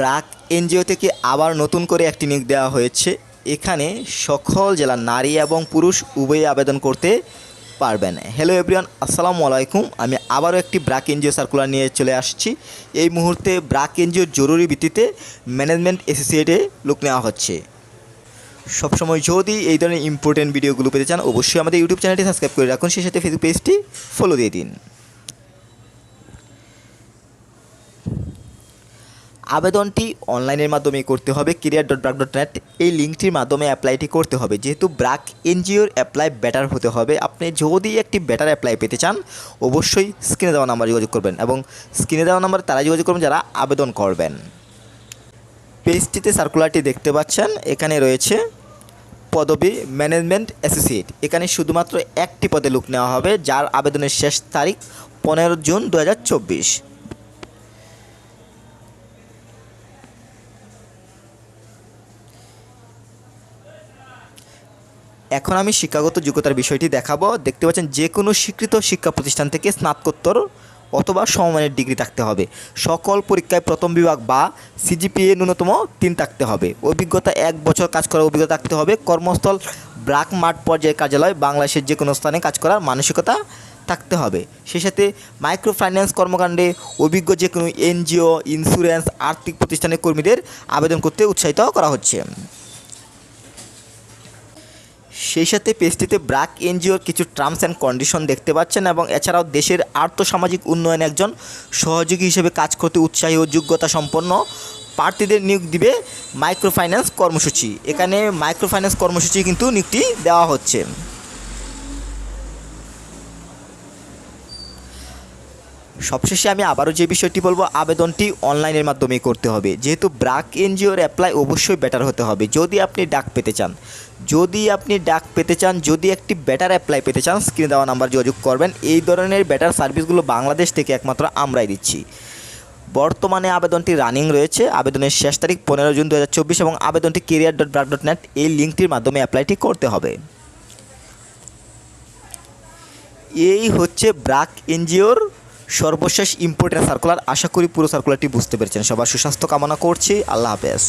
BRAC NGO থেকে আবার নতুন করে একটি নিয়োগ দেওয়া হয়েছে। এখানে সকল জেলার নারী এবং পুরুষ উভয়ে আবেদন করতে পারবেন। হ্যালো এভরিওয়ান আসসালামু আলাইকুম। আমি আবারও একটি ব্রাক এনজিও সার্কুলার নিয়ে চলে আসছি। এই মুহূর্তে ব্রাক এনজিওর জরুরি ভিত্তিতে ম্যানেজমেন্ট অ্যাসোসিয়েটে লোক নেওয়া হচ্ছে। সবসময় যদি এই ধরনের ইম্পর্টেন্ট ভিডিওগুলো পেতে চান, অবশ্যই আমাদের ইউটিউব চ্যানেলটি সাবস্ক্রাইব করে রাখুন। সেই সাথে ফেসবুক পেজটি ফলো দিয়ে দিন। আবেদনটি অনলাইনের মাধ্যমে করতে হবে। Career dot BRAC dot net এই লিঙ্কটির মাধ্যমে অ্যাপ্লাইটি করতে হবে। যেহেতু ব্রাক এনজিওর অ্যাপ্লাই বেটার হতে হবে। আপনি যদি একটি বেটার অ্যাপ্লাই পেতে চান, অবশ্যই স্ক্রিনে দেওয়া নাম্বার যোগাযোগ করবেন এবং স্ক্রিনে দেওয়া নাম্বার তারা যোগাযোগ করবেন যারা আবেদন করবেন। পেজটিতে সার্কুলারটি দেখতে পাচ্ছেন। এখানে রয়েছে পদবি ম্যানেজমেন্ট অ্যাসোসিয়েট এখানে শুধুমাত্র একটি পদে লোক নেওয়া হবে, যার আবেদনের শেষ তারিখ পনেরো জুন দু হাজার চব্বিশ। এখন আমি শিক্ষাগত যোগ্যতার বিষয়টি দেখাবো। দেখতে পাচ্ছেন যে কোনো স্বীকৃত শিক্ষা প্রতিষ্ঠান থেকে স্নাতকোত্তর অথবা সমমানের ডিগ্রি থাকতে হবে। সকল পরীক্ষায় প্রথম বিভাগ বা সিজিপিএ ন্যূনতম তিন থাকতে হবে। অভিজ্ঞতা এক বছর কাজ করার অভিজ্ঞতা থাকতে হবে। কর্মস্থল ব্রাক মাঠ পর্যায়ের কার্যালয় বাংলাদেশের যে কোনো স্থানে কাজ করার মানসিকতা থাকতে হবে। সেই সাথে মাইক্রো ফাইন্যান্স কর্মকাণ্ডে অভিজ্ঞ যে কোনো এনজিও, ইন্স্যুরেন্স, আর্থিক প্রতিষ্ঠানের কর্মীদের আবেদন করতে উৎসাহিত করা হচ্ছে। সেই সাথে পেজটিতে ব্রাক এনজিওর কিছু টার্মস অ্যান্ড কন্ডিশন দেখতে পাচ্ছেন এবং এছাড়াও দেশের আর্থসামাজিক উন্নয়নে একজন সহযোগী হিসেবে কাজ করতে উৎসাহী ও যোগ্যতা সম্পন্ন প্রার্থীদের নিয়োগ দিবে মাইক্রো ফাইন্যান্স কর্মসূচি। এখানে মাইক্রো ফাইন্যান্স কর্মসূচি কিন্তু নিয়োগটি দেওয়া হচ্ছে। সবশেষে আমি আবারও যে বিষয়টি বলব, আবেদনটি অনলাইনের মাধ্যমে করতে হবে। যেহেতু ব্রাক এনজিওর অ্যাপ্লাই অবশ্যই বেটার হতে হবে। যদি আপনি ডাক পেতে চান, যদি আপনি ডাক পেতে চান, যদি একটি বেটার অ্যাপ্লাই পেতে চান স্ক্রিনে দেওয়া নাম্বার যোগাযোগ করবেন। এই ধরনের বেটার সার্ভিসগুলো বাংলাদেশ থেকে একমাত্র আমরাই দিচ্ছি। বর্তমানে আবেদনটি রানিং রয়েছে। আবেদনের শেষ তারিখ পনেরো জুন দু হাজার চব্বিশ এবং আবেদনটি career dot BRAC dot net এই লিঙ্কটির মাধ্যমে অ্যাপ্লাইটি করতে হবে। এই হচ্ছে ব্রাক এনজিওর সর্বশেষ ইম্পর্টেন্ট সার্কুলার আশা করি পুরো সার্কুলারটি বুঝতে পেরেছেন। সবার সুস্বাস্থ্য কামনা করছি। আল্লাহ হাফেজ।